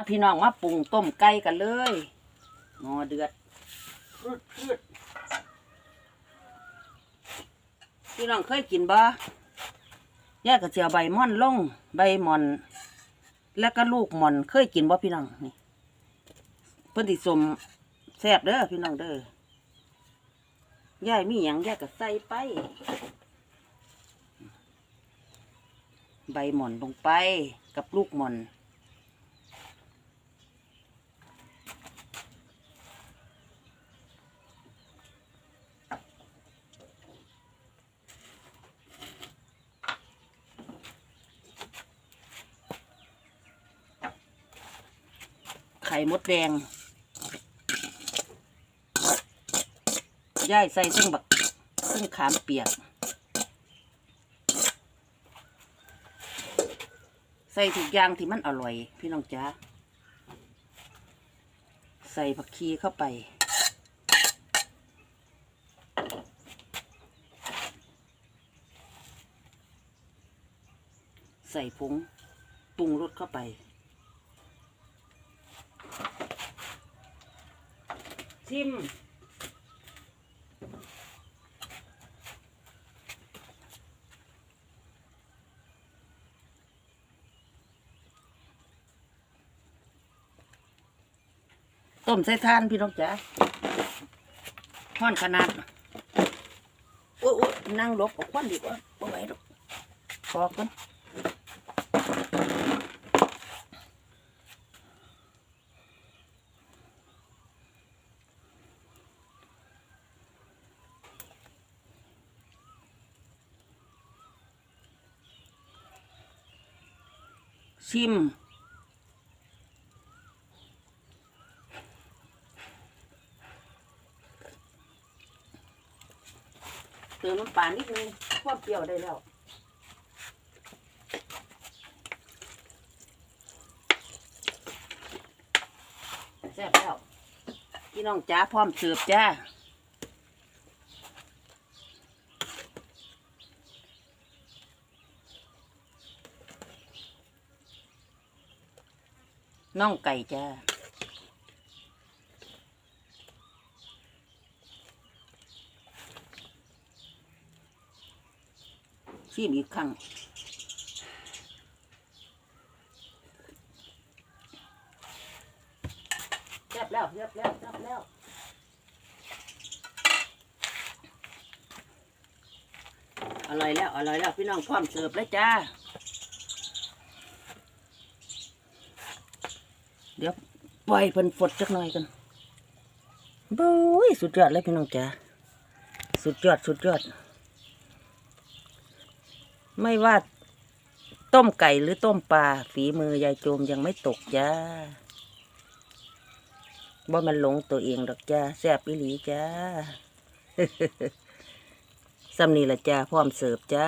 มาพี่น้องมาปรุงต้มไก่กันเลยงอเดือดพืดพืดพี่น้องเคยกินบ่ย่าก็เจียวใบม่อนลงใบหม่อน แล้วก็ลูกหม่อนเคยกินบ่พี่น้องนี่เพิ่นสิสมแซ่บเด้อพี่น้องเด้อย่ายมีหยังย่าก็ใส่ไป ใบหม่อนลงไปกับลูกหม่อน ไข่มดแดงย่ายใส่ซึ่งบักซึ่งขามเปียก ใส่ทุกอย่างที่มันอร่อย พี่น้องจ๊ะใส่ผักชีเข้าไป ใส่ผงปรุงรสเข้าไป ชิมต้มใส่ทานพี่น้องจ๋าห้อนขนาดโอ้ยนั่งลบออกควันดีกว่าบ่ไหวหรอกพอกัน ชิม เติมน้ำปลานิดนึงความเปรี้ยวได้แล้วแซ่บแล้วพี่น้องจ้าพร้อมเสิร์ฟจ้า น่องไก่จ้าชิมอีกครั้งแซ่บแล้วแซ่บแล้วแซ่บแล้วอร่อยแล้วอร่อยแล้วพี่น้องพร้อมเสิร์ฟแล้วจ้า เดี๋ยวปล่อยเพิ่นฝดจักหน่อยกันบุ้ยสุดยอดเลยพี่น้องจ้าสุดยอดสุดยอด ไม่ว่าต้มไก่หรือต้มปลาฝีมือยายโจมยังไม่ตกจ้าบ่มันหลงตัวเองดอกจ้าแซ่บอีหลีจ้าซำนี่ละจ้าพร้อมเสิร์ฟจ้า